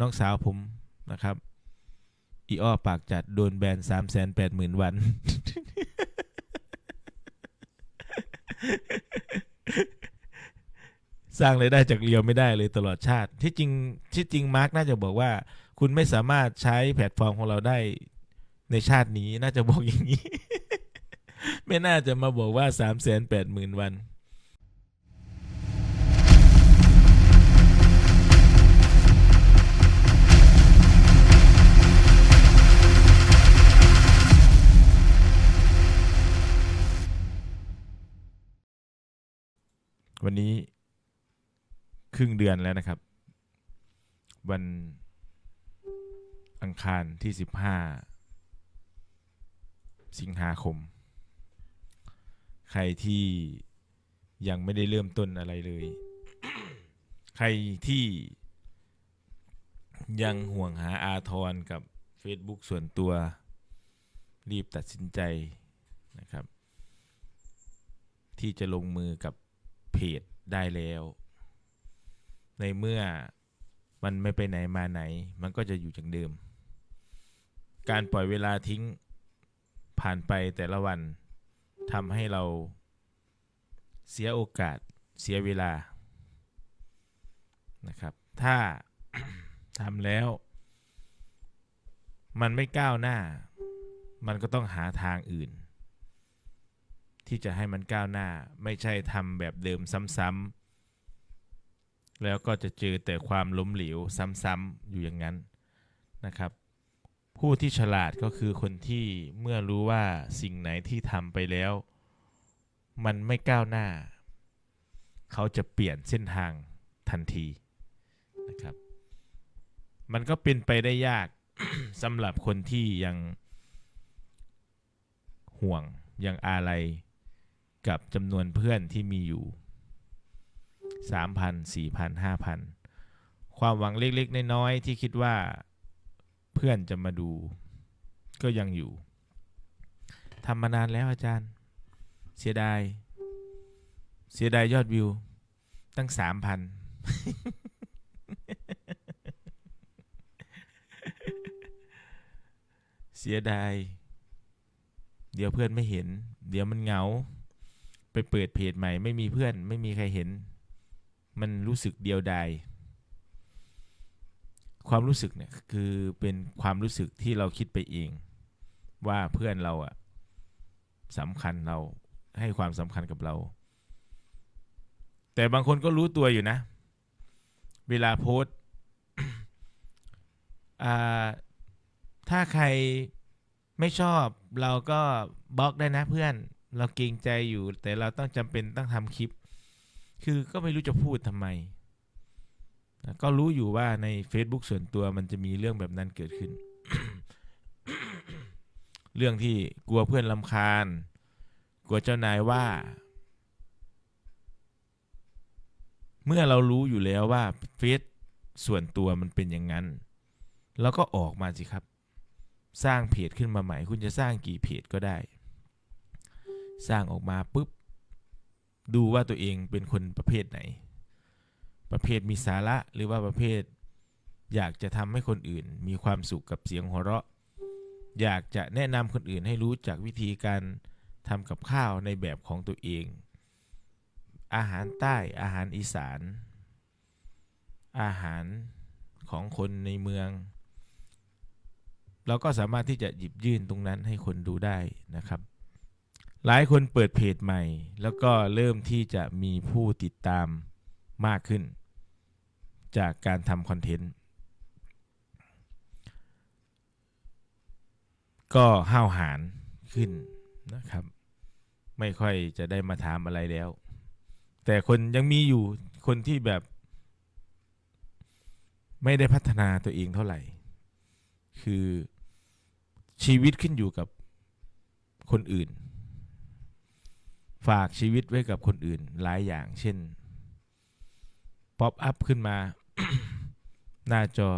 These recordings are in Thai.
น้องสาวผมนะครับ อีอ้อปากจัดโดนแบนสามแสนแปดหมื่นวัน สร้างรายได้จากเรียวไม่ได้เลยตลอดชาติ ที่จริงที่จริงมาร์กน่าจะบอกว่า คุณไม่สามารถใช้แพลตฟอร์มของเราได้ในชาตินี้น่าจะบอกอย่างนี้ ไม่น่าจะมาบอกว่าสามแสนแปดหมื่นวัน วันนี้ครึ่งเดือนแล้วนะครับ วันอังคารที่สิบห้าสิงหาคม ใครที่ยังไม่ได้เริ่มต้นอะไรเลย ใครที่ยังห่วงหาอาทรกับ Facebook ส่วนตัวรีบตัดสินใจนะครับ ที่จะลงมือกับ เพจได้แล้ว ในเมื่อมันไม่ไปไหนมาไหน มันก็จะอยู่อย่างเดิม การปล่อยเวลาทิ้งผ่านไปแต่ละวันทำให้เราเสียโอกาสเสียเวลานะครับ ถ้าทำแล้ว มันไม่ก้าวหน้า มันก็ต้องหาทางอื่น ที่จะให้มันก้าวหน้า ไม่ใช่ทำแบบเดิมซ้ำๆแล้วก็จะเจอแต่ความล้มเหลวซ้ำๆอยู่อย่างนั้นนะครับ ผู้ที่ฉลาดก็คือคนที่เมื่อรู้ว่าสิ่งไหนที่ทำไปแล้ว มันไม่ก้าวหน้า เขาจะเปลี่ยนเส้นทางทันทีนะครับ มันก็เป็นไปได้ยากสำหรับคนที่ยังห่วงยังอะไร กับจำนวนเพื่อนที่มีอยู่ 3,000 4,000 5,000 ความหวังเล็กๆ น้อยๆที่คิดว่าเพื่อนจะมาดู ก็ยังอยู่ทำมานานแล้วอาจารย์ เสียดาย เสียดายยอดวิว ตั้ง 3,000เสียดาย เดี๋ยวเพื่อนไม่เห็น เดี๋ยวมันเหงา ไปเปิดเพจใหม่ ไม่มีเพื่อน ไม่มีใครเห็น มันรู้สึกเดียวดายความรู้สึกเนี่ยคือเป็นความรู้สึกที่เราคิดไปเอง ว่าเพื่อนเราอะสำคัญเราให้ความสำคัญกับเรา แต่บางคนก็รู้ตัวอยู่นะ เวลาโพสต์ถ้าใครไม่ชอบเราก็บล็อกได้นะเพื่อน เราเกรงใจอยู่ แต่เราต้องจำเป็นต้องทำคลิป คือก็ไม่รู้จะพูดทำไม ก็รู้อยู่ว่าใน Facebook ส่วนตัวมันจะมีเรื่องแบบนั้นเกิดขึ้น เรื่องที่กลัวเพื่อนลำคาญ กลัวเจ้านายว่า เมื่อเรารู้อยู่แล้วว่าเฟซส่วนตัวมันเป็นอย่างนั้นเราก็ออกมาสิครับ สร้างเพจขึ้นมาใหม่ คุณจะสร้างกี่เพจก็ได้ สร้างออกมาปุ๊บ ดูว่าตัวเองเป็นคนประเภทไหน ประเภทมีสาระหรือว่าประเภท อยากจะทำให้คนอื่น มีความสุขกับเสียงหัวเราะ อยากจะแนะนำคนอื่นให้รู้จักวิธีการทำกับข้าวในแบบของตัวเอง อาหารใต้อาหารอีสาน อาหารของคนในเมือง เราก็สามารถที่จะหยิบยื่นตรงนั้นให้คนดูได้นะครับ หลายคนเปิดเพจใหม่ แล้วก็เริ่มที่จะมีผู้ติดตามมากขึ้น จากการทำคอนเทนต์ ก็ห้าวหาญขึ้นนะครับ ไม่ค่อยจะได้มาถามอะไรแล้ว แต่คนยังมีอยู่คนที่แบบ ไม่ได้พัฒนาตัวเองเท่าไหร่ คือชีวิตขึ้นอยู่กับคนอื่น ฝากชีวิตไว้กับคนอื่นหลายอย่างเช่นป๊อปอัพขึ้นมา หน้าจอ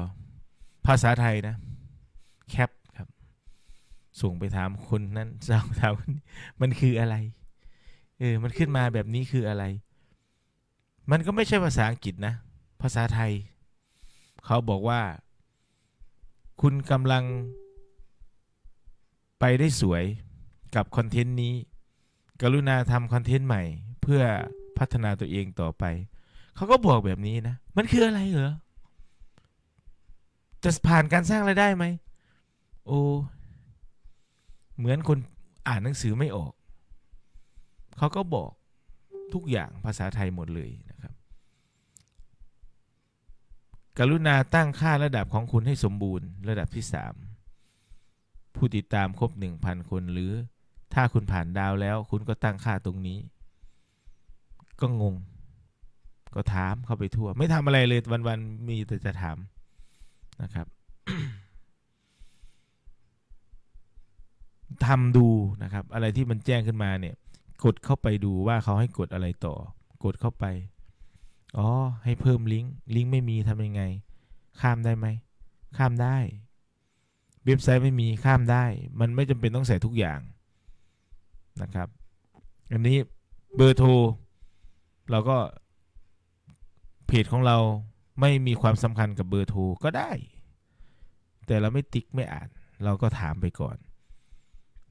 ภาษาไทยนะ แคปครับ ส่งไปถามคนนั้นส่งถามคนนี้มันคืออะไร เออ มันขึ้นมาแบบนี้คืออะไร มันก็ไม่ใช่ภาษาอังกฤษนะ ภาษาไทย เขาบอกว่า คุณกำลังไปได้สวยกับคอนเทนต์นี้ กรุณาทำคอนเทนต์ใหม่ เพื่อพัฒนาตัวเองต่อไป เขาก็บอกแบบนี้นะ มันคืออะไรเหรอ จะผ่านการสร้างรายได้ไหม โอ้ เหมือนคนอ่านหนังสือไม่ออก เขาก็บอกทุกอย่างภาษาไทยหมดเลยนะครับ กรุณาตั้งค่าระดับของคุณให้สมบูรณ์ ระดับที่ 3 ผู้ติดตามครบ 1,000 คนหรือ ถ้าคุณผ่านดาวแล้ว คุณก็ตั้งค่าตรงนี้ ก็งง ก็ถามเข้าไปทั่ว ไม่ทำอะไรเลยวันๆมีแต่จะถามนะครับทำดูนะครับ อะไรที่มันแจ้งขึ้นมาเนี่ย กดเข้าไปดูว่าเขาให้กดอะไรต่อ กดเข้าไป อ๋อ ให้เพิ่มลิงก์ ลิงก์ไม่มีทำยังไง ข้ามได้ไหม ข้ามได้ เว็บไซต์ไม่มีข้ามได้ มันไม่จำเป็นต้องใส่ทุกอย่าง นะครับ อันนี้เบอร์โทรเราก็เพจของเราไม่มีความสำคัญกับเบอร์โทรก็ได้ แต่เราไม่ติ๊กไม่อ่าน เราก็ถามไปก่อน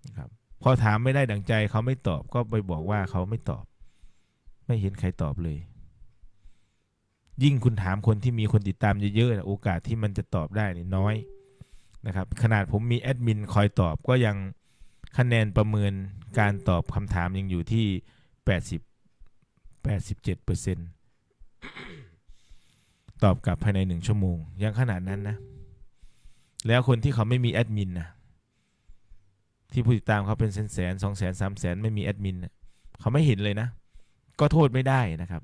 นะครับพอถามไม่ได้ดังใจเขาไม่ตอบก็ไปบอกว่าเขาไม่ตอบ ไม่เห็นใครตอบเลย ยิ่งคุณถามคนที่มีคนติดตามเยอะๆโอกาสที่มันจะตอบได้นี่น้อยนะครับ ขนาดผมมีแอดมินคอยตอบก็ยัง คะแนนประเมินการตอบคำถามยังอยู่ที่ 80 87เปอร์เซ็นตอบกลับภายในหนึ่งชั่วโมง ยังขนาดนั้นนะ แล้วคนที่เขาไม่มีแอดมินนะที่ผู้ติดตามเขาเป็นแสนแสนสองแสนสามแสนไม่มีแอดมินเขาไม่เห็นเลยนะ ก็โทษไม่ได้นะครับ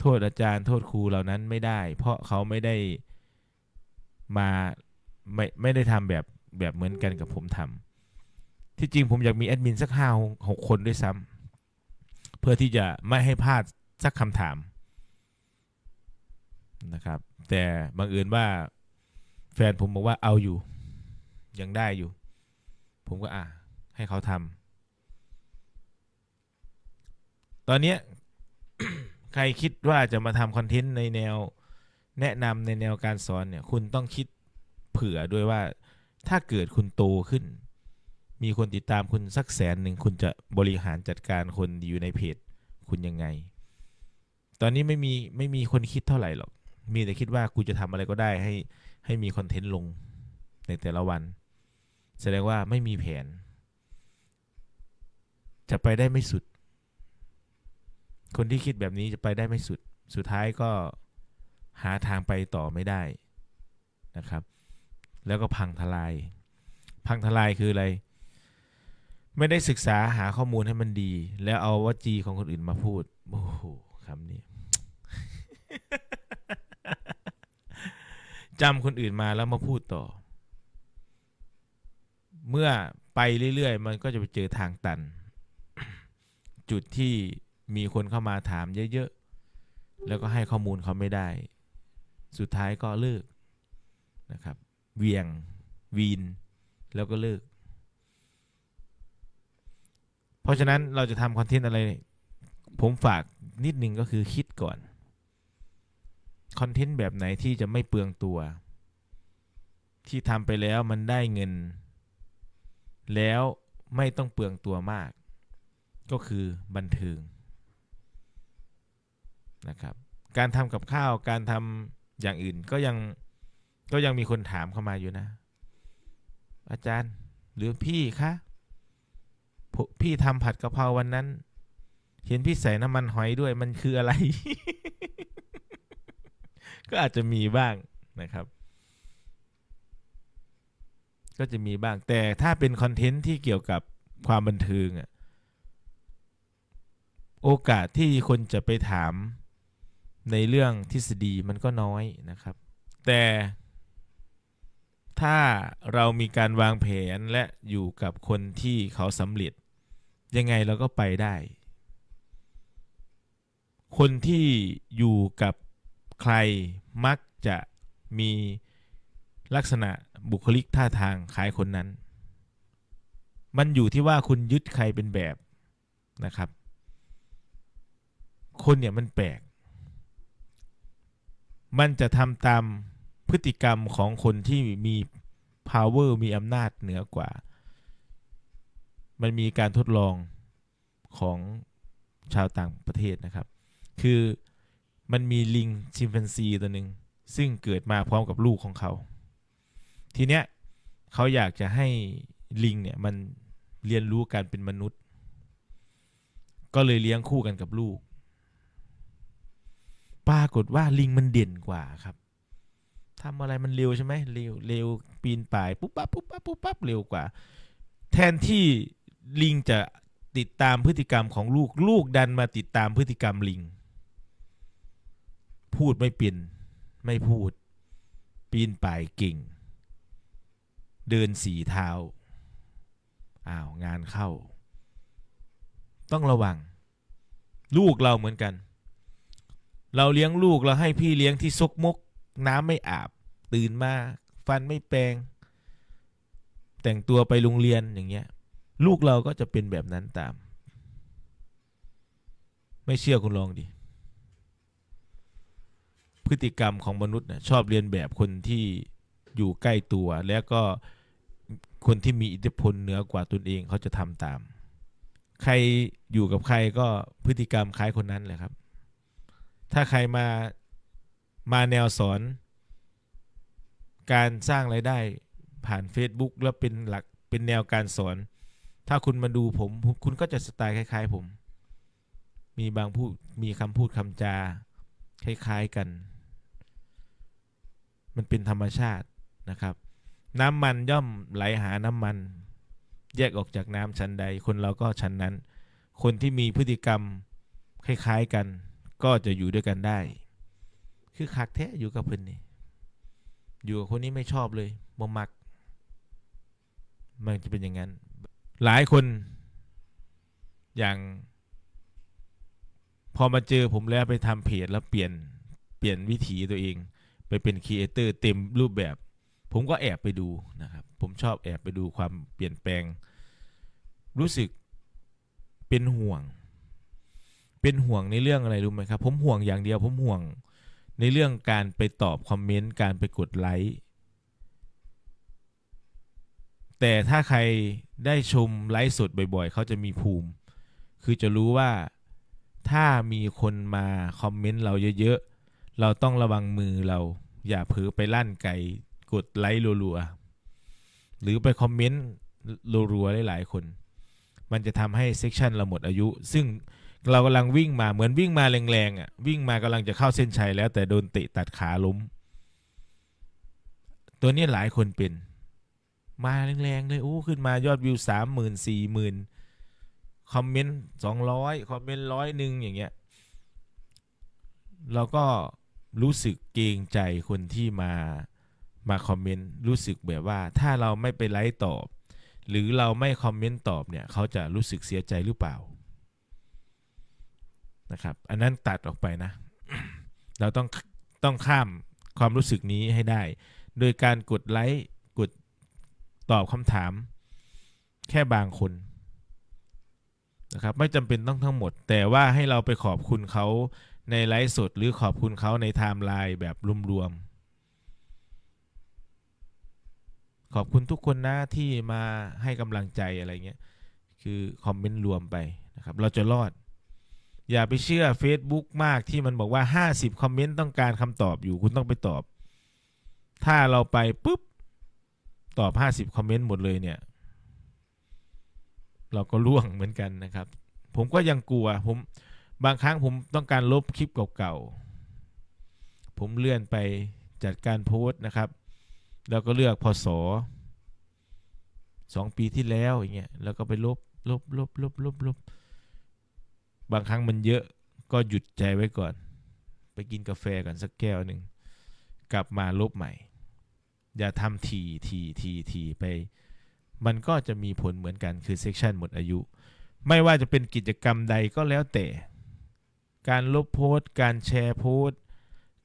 โทษอาจารย์โทษครูเหล่านั้นไม่ได้ เพราะเขาไม่ได้มาไม่ไม่ได้ทำแบบแบบเหมือนกันกับผมทำ ที่จริงผมอยากมีแอดมินสักห้าหกคนด้วยซ้ำเพื่อที่จะไม่ให้พลาดสักคำถามนะครับ แต่บังเอิญว่าแฟนผมบอกว่าเอาอยู่ ยังได้อยู่ ผมก็อะให้เขาทำตอนเนี้ยใครคิดว่าจะมาทำคอนเทนต์ในแนวแนะนำในแนวการสอนเนี่ย คุณต้องคิดเผื่อด้วยว่าถ้าเกิดคุณโตขึ้น มีคนติดตามคุณสักแสนหนึ่งคุณจะบริหารจัดการคนอยู่ในเพจคุณยังไง ตอนนี้ไม่มีไม่มีคนคิดเท่าไหร่หรอก มีแต่คิดว่ากูจะทำอะไรก็ได้ให้ให้มีคอนเทนต์ลงในแต่ละวัน แสดงว่าไม่มีแผน จะไปได้ไม่สุด คนที่คิดแบบนี้จะไปได้ไม่สุด สุดท้ายก็หาทางไปต่อไม่ได้นะครับ แล้วก็พังทลาย พังทลายคืออะไร ไม่ได้ศึกษาหาข้อมูลให้มันดี แล้วเอาวจีของคนอื่นมาพูด โอ้โหคำนี้จำคนอื่นมาแล้วมาพูดต่อ เมื่อไปเรื่อยๆ มันก็จะไปเจอทางตัน จุดที่มีคนเข้ามาถามเยอะๆ แล้วก็ให้ข้อมูลเขาไม่ได้ สุดท้ายก็เลิกนะครับ เวียงวีนแล้วก็เลิก เพราะฉะนั้นเราจะทำคอนเทนต์อะไร ผมฝากนิดนึงก็คือคิดก่อนคอนเทนต์แบบไหนที่จะไม่เปลืองตัว ที่ทำไปแล้วมันได้เงิน แล้วไม่ต้องเปลืองตัวมาก ก็คือบันเทิงนะครับ การทำกับข้าวการทำอย่างอื่นก็ยังก็ยังมีคนถามเข้ามาอยู่นะ อาจารย์หรือพี่คะ พี่ทำผัดกะเพราวันนั้น เห็นพี่ใส่น้ำมันหอยด้วยมันคืออะไร ก็อาจจะมีบ้างนะครับ ก็จะมีบ้าง แต่ถ้าเป็นคอนเทนต์ที่เกี่ยวกับความบันเทิงอะโอกาสที่คนจะไปถามในเรื่องทฤษฎีมันก็น้อยนะครับ แต่ถ้าเรามีการวางแผนและอยู่กับคนที่เขาสำเร็จ ยังไงเราก็ไปได้ คนที่อยู่กับใครมักจะมีลักษณะบุคลิกท่าทางคล้ายคนนั้น มันอยู่ที่ว่าคุณยึดใครเป็นแบบนะครับ คนเนี่ยมันแปลก มันจะทำตามพพฤติกรรมของคนที่มี power มีอำนาจเหนือกว่า มันมีการทดลองของชาวต่างประเทศนะครับ คือมันมีลิงชิมแปนซีตัวหนึ่งซึ่งเกิดมาพร้อมกับลูกของเขา ทีเนี้ยเขาอยากจะให้ลิงเนี่ยมันเรียนรู้การเป็นมนุษย์ ก็เลยเลี้ยงคู่กันกับลูก ปรากฏว่าลิงมันเด่นกว่าครับทำอะไรมันเร็วใช่ไหมเร็วเร็วปีนป่ายปุ๊บปั๊บปุ๊บปั๊บปุ๊บปั๊บเร็วกว่า แทนที่ ลิงจะติดตามพฤติกรรมของลูกลูกดันมาติดตามพฤติกรรมลิง พูดไม่เป็นไม่พูด ปีนป่ายเก่ง เดินสีเท้าอ้าวงานเข้า ต้องระวัง ลูกเราเหมือนกัน เราเลี้ยงลูกเราให้พี่เลี้ยงที่ซกมก น้ำไม่อาบ ตื่นมาฟันไม่แปรงแต่งตัวไปโรงเรียนอย่างเงี้ย ลูกเราก็จะเป็นแบบนั้นตาม ไม่เชื่อคุณลองดิพฤติกรรมของมนุษย์นะชอบเรียนแบบคนที่อยู่ใกล้ตัว แล้วก็คนที่มีอิทธิพลเหนือกว่าตนเองเขาจะทำตาม ใครอยู่กับใครก็พฤติกรรมคล้ายคนนั้นแหละครับ ถ้าใครมามาแนวสอน การสร้างไรายได้ผ่าน Facebook แล้วเป็นหลักเป็นแนวการสอน ถ้าคุณมาดูผม คุณก็จะสไตล์คล้าย ๆ ผม มีบางพูดมีคำพูดคำจา คล้าย ๆกัน มันเป็นธรรมชาตินะครับ น้ำมันย่อมไหลหาน้ำมัน แยกออกจากน้ำชั้นใด คนเราก็ชั้นนั้น คนที่มีพฤติกรรมคล้าย ๆ กัน ก็จะอยู่ด้วยกันได้ คือคักแท้อยู่กับเพื่อนนี่อยู่กับคนนี้ไม่ชอบเลยบ่มัก มันจะเป็นอย่างนั้น หลายคน อย่าง พอมาเจอผมแล้วไปทำเพจแล้วเปลี่ยนเปลี่ยนวิถีตัวเอง ไปเป็นครีเอเตอร์เต็มรูปแบบ ผมก็แอบไปดูนะครับ ผมชอบแอบไปดูความเปลี่ยนแปลง รู้สึกเป็นห่วง เป็นห่วงในเรื่องอะไรรู้ไหมครับ ผมห่วงอย่างเดียว ผมห่วงในเรื่องการไปตอบคอมเมนต์การไปกดไลค์แต่ถ้าใคร ได้ชมไลฟ์สดบ่อยๆ เขาจะมีภูมิ คือจะรู้ว่าถ้ามีคนมาคอมเมนต์เราเยอะๆ เราต้องระวังมือเรา อย่าเผลอไปลั่นไก่กดไลค์รัวๆ หรือไปคอมเมนต์รัวๆหลายๆคน มันจะทำให้เซกชันเราหมดอายุ ซึ่งเรากำลังวิ่งมาเหมือนวิ่งมาแรงๆอะวิ่งมากำลังจะเข้าเส้นชัยแล้วแต่โดนเตะตัดขาล้ม ตัวนี้หลายคนเป็น มาแรงๆเลยโอ้ขึ้นมายอดวิวสามหมื่นสี่หมื่นคอมเมนต์สองร้อยคอมเมนต์ร้อยหนึ่งอย่างเงี้ยเราก็รู้สึกเกรงใจคนที่มามาคอมเมนต์รู้สึกแบบว่าถ้าเราไม่ไปไลค์ตอบ หรือเราไม่คอมเมนต์ตอบเนี่ยเขาจะรู้สึกเสียใจหรือเปล่านะครับ อันนั้นตัดออกไปนะ เราต้องต้องข้ามความรู้สึกนี้ให้ได้ โดยการกดไลค์ ตอบคำถาม แค่บางคนนะครับไม่จำเป็นต้องทั้งหมด แต่ว่าให้เราไปขอบคุณเขาในไลฟ์สดหรือขอบคุณเขาในไทม์ไลน์แบบรวมๆขอบคุณทุกคนนะที่มาให้กำลังใจอะไรเงี้ยคือคอมเมนต์รวมไปนะครับเราจะรอด อย่าไปเชื่อ Facebook มากที่มันบอกว่า 50 คอมเมนต์ต้องการคำตอบอยู่คุณต้องไปตอบ ถ้าเราไปปุ๊บ ตอบ50คอมเมนต์หมดเลยเนี่ย เราก็ล่วงเหมือนกันนะครับ ผมก็ยังกลัว ผมบางครั้งผมต้องการลบคลิปเก่าๆ ผมเลื่อนไปจัดการโพสต์นะครับ แล้วก็เลือกพศสองปีที่แล้วอย่างเงี้ย แล้วก็ไปลบ ลบ ลบ ลบ ลบ ลบ บางครั้งมันเยอะ ก็หยุดใจไว้ก่อน ไปกินกาแฟกันสักแก้วหนึ่ง กลับมาลบใหม่ อย่าทำทีทีทีทีไป มันก็จะมีผลเหมือนกันคือเซกชันหมดอายุ ไม่ว่าจะเป็นกิจกรรมใดก็แล้วแต่ การลบโพสต์ การแชร์โพสต์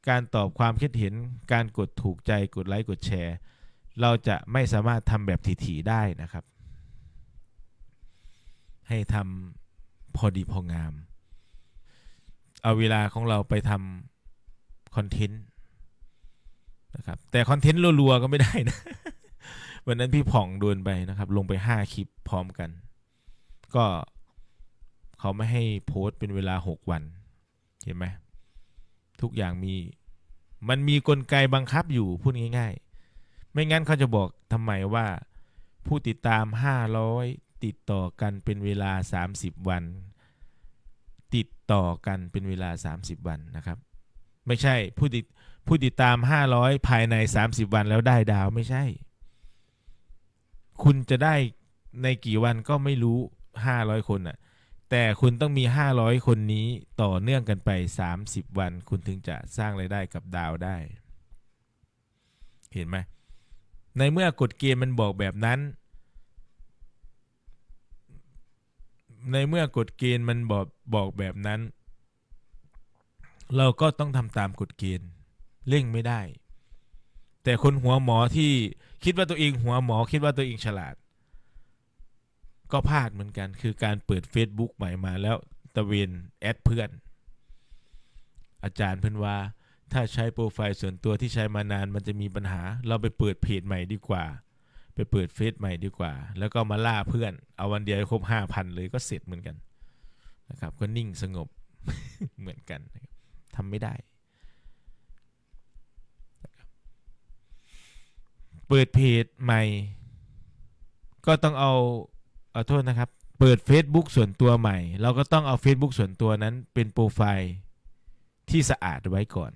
การตอบความคิดเห็น การกดถูกใจกดไลค์กดแชร์ เราจะไม่สามารถทำแบบถี่ๆได้นะครับ ให้ทำพอดีพองาม เอาเวลาของเราไปทำคอนเทนต์ นะครับแต่คอนเทนต์รัวๆก็ไม่ได้นะ วันนั้นพี่ผ่องโดนไปนะครับ ลงไปห้าคลิปพร้อมกัน ก็เขาไม่ให้โพสต์เป็นเวลาหกวัน เห็นไหมทุกอย่างมีมันมีกลไกบังคับอยู่พูดง่าย ๆ ไม่งั้นเขาจะบอกทำไมว่าผู้ติดตาม 500 ติดต่อกันเป็นเวลา 30 วัน ติดต่อกันเป็นเวลา 30 วันนะครับ ไม่ใช่ผู้ติดผู้ติดตาม 500 ภายใน 30 วันแล้วได้ดาวไม่ใช่ คุณจะได้ในกี่วันก็ไม่รู้ 500 คนน่ะ แต่คุณต้องมี 500 คนนี้ต่อเนื่องกันไป 30 วัน คุณถึงจะสร้างไรายได้กับดาวได้ เห็นไหมในเมื่อกฎเกณฑ์มันบอกแบบนั้น ในเมื่อกฎเกณฑ์มันบอกบอกแบบนั้น เราก็ต้องทำตามกฎเกณฑ์เร่งไม่ได้ แต่คนหัวหมอที่คิดว่าตัวเองหัวหมอคิดว่าตัวเองฉลาด ก็พลาดเหมือนกัน คือการเปิด Facebook ใหม่มาแล้วตะเวนแอดเพื่อน อาจารย์เพิ่อนว่า ถ้าใช้โปรไฟล์ส่วนตัวที่ใช้มานานมันจะมีปัญหา เราไปเปิดเพจใหม่ดีกว่า ไปเปิดเฟซใหม่ดีกว่า แล้วก็มาล่าเพื่อน เอาวันเดียวครบห้าพันเลยก็เสร็จเหมือนกันนะครับก็นิ่งสงบเหมือนกันนะครับ ทำไม่ได้ เปิดเพจใหม่ ก็ต้องเอาเอาโทษนะครับ เปิด Facebook ส่วนตัวใหม่ เราก็ต้องเอา Facebook ส่วนตัวนั้นเป็นโปรไฟล์ที่สะอาดไว้ก่อน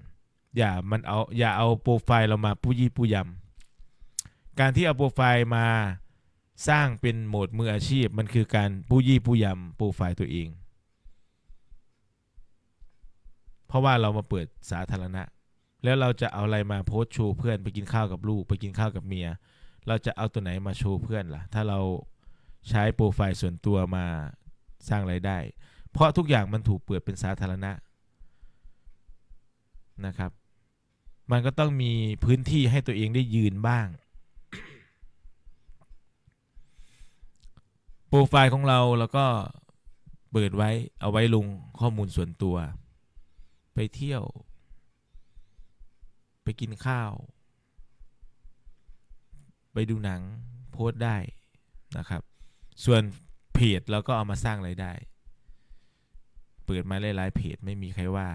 อย่ามันเอาอย่าเอาโปรไฟล์เรามาปุยี่ปุยำการที่เอาโปรไฟล์มาสร้างเป็นโหมดมืออาชีพมันคือการปุยี่ปุยำโปรไฟล์ตัวเอง เพราะว่าเรามาเปิดสาธารณะ แล้วเราจะเอาอะไรมาโพสต์โชว์เพื่อนไปกินข้าวกับลูกไปกินข้าวกับเมีย เราจะเอาตัวไหนมาโชว์เพื่อนล่ะ ถ้าเราใช้โปรไฟล์ส่วนตัวมาสร้างไรายได้ เพราะทุกอย่างมันถูกเปิดเป็นสาธารณะนะครับ มันก็ต้องมีพื้นที่ให้ตัวเองได้ยืนบ้าง โปรไฟล์ของเราแล้วก็เปิดไว้เอาไว้ลงข้อมูลส่วนตัว ไปเที่ยว ไปกินข้าว ไปดูหนังโพสต์ได้นะครับ ส่วนเพจเราก็เอามาสร้างไรายได้ เปิดมาหลายๆเพจไม่มีใครว่า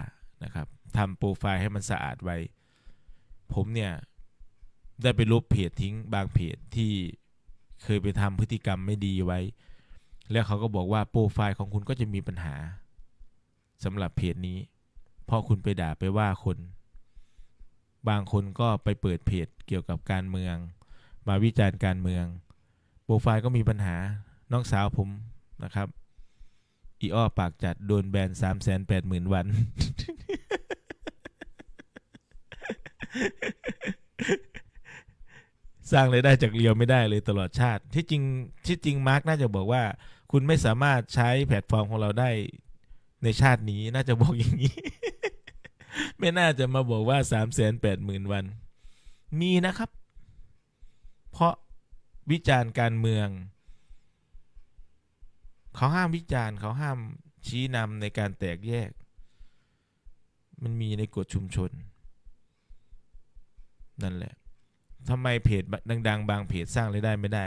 นะครับทำโปรไฟล์ให้มันสะอาดไว้ ผมเนี่ยได้ไปลบเพจทิ้งบางเพจที่เคยไปทำพฤติกรรมไม่ดีไว้ แล้วเขาก็บอกว่าโปรไฟล์ของคุณก็จะมีปัญหาสำหรับเพจนี้ เพราะคุณไปด่าไปว่าคน บางคนก็ไปเปิดเพจเกี่ยวกับการเมือง มาวิจารณ์การเมือง โปรไฟล์ก็มีปัญหาน้องสาวผมนะครับ อีอ้อปากจัดโดนแบนสามแสนแปดหมื่นวัน สร้างรายได้จากเรียวไม่ได้เลยตลอดชาติ ที่จริงที่จริงมาร์กน่าจะบอกว่า คุณไม่สามารถใช้แพลตฟอร์มของเราได้ในชาตินี้น่าจะบอกอย่างนี้ ไม่น่าจะมาบอกว่าสามแสนแปดหมื่นวัน มีนะครับ เพราะวิจารณ์การเมือง เขาห้ามวิจารณ์เขาห้ามชี้นำในการแตกแยก มันมีในกฎชุมชน นั่นแหละทำไมเพจดัง ๆ บางเพจสร้างรายได้ไม่ได้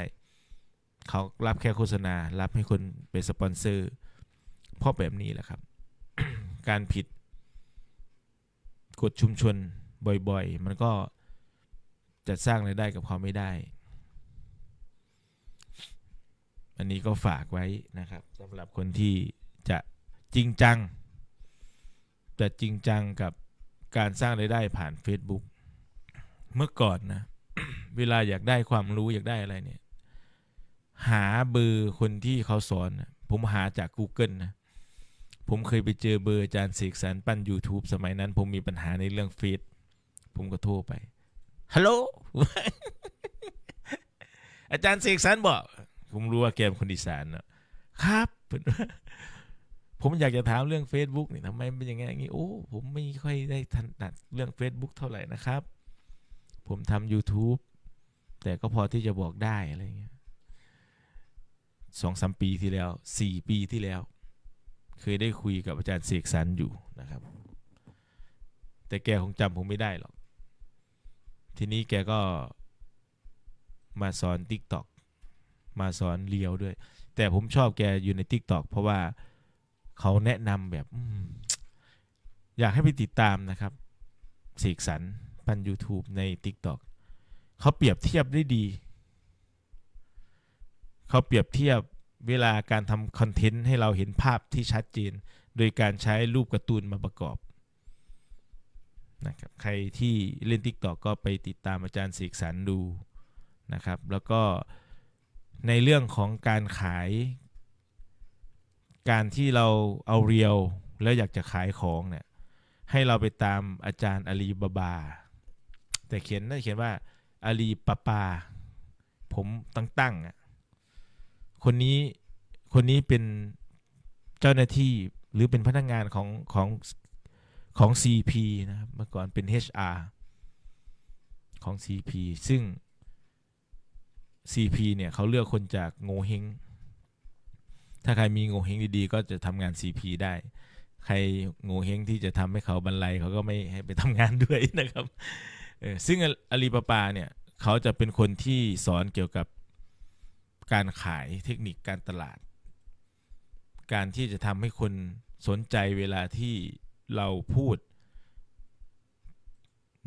เขารับแค่โฆษณา รับให้คนเป็นสปอนเซอร์เพราะแบบนี้แหละครับ การผิด กฎชุมชนบ่อยๆ มันก็จะสร้างรายได้กับเขาไม่ได้ อันนี้ก็ฝากไว้นะครับสำหรับคนที่จะจริงจัง จะจริงจังกับการสร้างรายได้ผ่าน Facebook เมื่อก่อนนะ เวลาอยากได้ความรู้อยากได้อะไรเนี่ย หาเบอร์คนที่เขาสอน ผมหาจาก Google นะ ผมเคยไปเจอเบอร์อาจารย์เสกสรรปั้น YouTube สมัยนั้น ผมมีปัญหาในเรื่องเฟซผมก็โทรไปฮัลโหลอาจารย์เสกสรรบอก ผมรู้ว่าแกเป็นคนอีสานนะครับ ผมอยากจะถามเรื่อง Facebook นี่ทำไมเป็นอย่างงี้โอ้ผมไม่ค่อยได้ถนัดเรื่อง Facebook เท่าไหร่นะครับ ผมทำ YouTube แต่ก็พอที่จะบอกได้อะไรเงี้ยสองสามปีที่แล้วสี่ปีที่แล้ว เคยได้คุยกับอาจารย์เสกสรรอยู่นะครับ แต่แกคงจำผมไม่ได้หรอก ทีนี้แกก็มาสอน TikTok มาสอนเลียวด้วย แต่ผมชอบแกอยู่ใน TikTok เพราะว่าเขาแนะนำแบบอยากให้ไปติดตามนะครับเสกสรรปัน YouTube ใน TikTok เขาเปรียบเทียบได้ดี เขาเปรียบเทียบ เวลาการทำคอนเทนต์ให้เราเห็นภาพที่ชัดเจน โดยการใช้รูปการ์ตูนมาประกอบนะครับใครที่เล่น TikTok ก็ไปติดตามอาจารย์เสกสรรดูนะครับ แล้วก็ในเรื่องของการขาย การที่เราเอาเรียวแล้วอยากจะขายของเนี่ยให้เราไปตามอาจารย์อาลีบาบา แต่เขียนน่าจะเขียนว่าอาลีปาปา ผมตั้งตั้งอะ คนนี้คนนี้เป็นเจ้าหน้าที่หรือเป็นพนักงานของของของ CP นะครับเมื่อก่อนเป็น HR ของ CP ซึ่ง CP เนี่ยเขาเลือกคนจากโงเฮงถ้าใครมีโงเฮงดีๆ ก็จะทำงาน CP ได้ ใครโง่เฮงที่จะทำให้เขาบรรลัยเขาก็ไม่ให้ไปทำงานด้วยนะครับซึ่งอาลีปาปาเนี่ยเขาจะเป็นคนที่สอนเกี่ยวกับ การขายเทคนิคการตลาด การที่จะทำให้คนสนใจเวลาที่เราพูด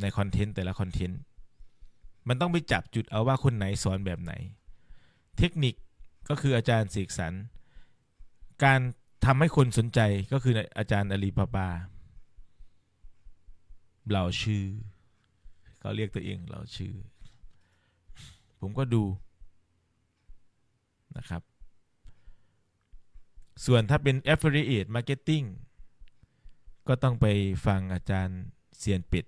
ในคอนเทนต์แต่ละคอนเทนต์มันต้องไปจับจุดเอาว่าคนไหนสอนแบบไหน เทคนิคก็คืออาจารย์เสกสรรการทำให้คนสนใจก็คืออาจารย์อลีปาปาเราชื่อเขาเรียกตัวเองเราชื่อ ผมก็ดู นะครับ ส่วนถ้าเป็น affiliate marketing ก็ต้องไปฟังอาจารย์เซียนป็ด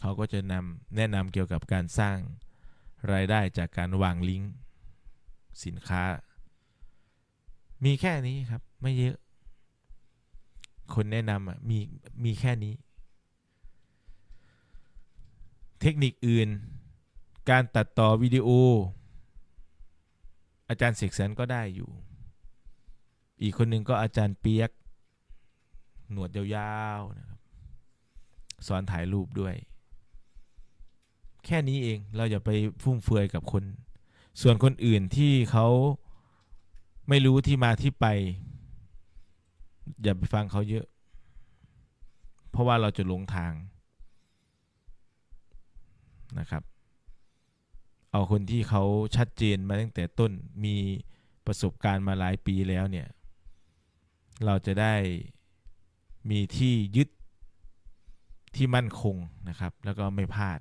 เขาก็จะนำแนะนำเกี่ยวกับการสร้างรายได้จากการวางลิงก์สินค้า มีแค่นี้ครับ ไม่เยอะ คนแนะนำอะมีมีแค่นี้ เทคนิคอื่น การตัดต่อวิดีโอ อาจารย์เสกสรรก็ได้อยู่ อีกคนหนึ่งก็อาจารย์เปียก หนวดยาวๆนะครับ สอนถ่ายรูปด้วย แค่นี้เองเราอย่าไปฟุ่มเฟือยกับคน ส่วนคนอื่นที่เขาไม่รู้ที่มาที่ไป อย่าไปฟังเขาเยอะ เพราะว่าเราจะหลงทางนะครับ เอาคนที่เขาชัดเจนมาตั้งแต่ต้นมีประสบการณ์มาหลายปีแล้วเนี่ย เราจะได้มีที่ยึดที่มั่นคงนะครับ แล้วก็ไม่พลาด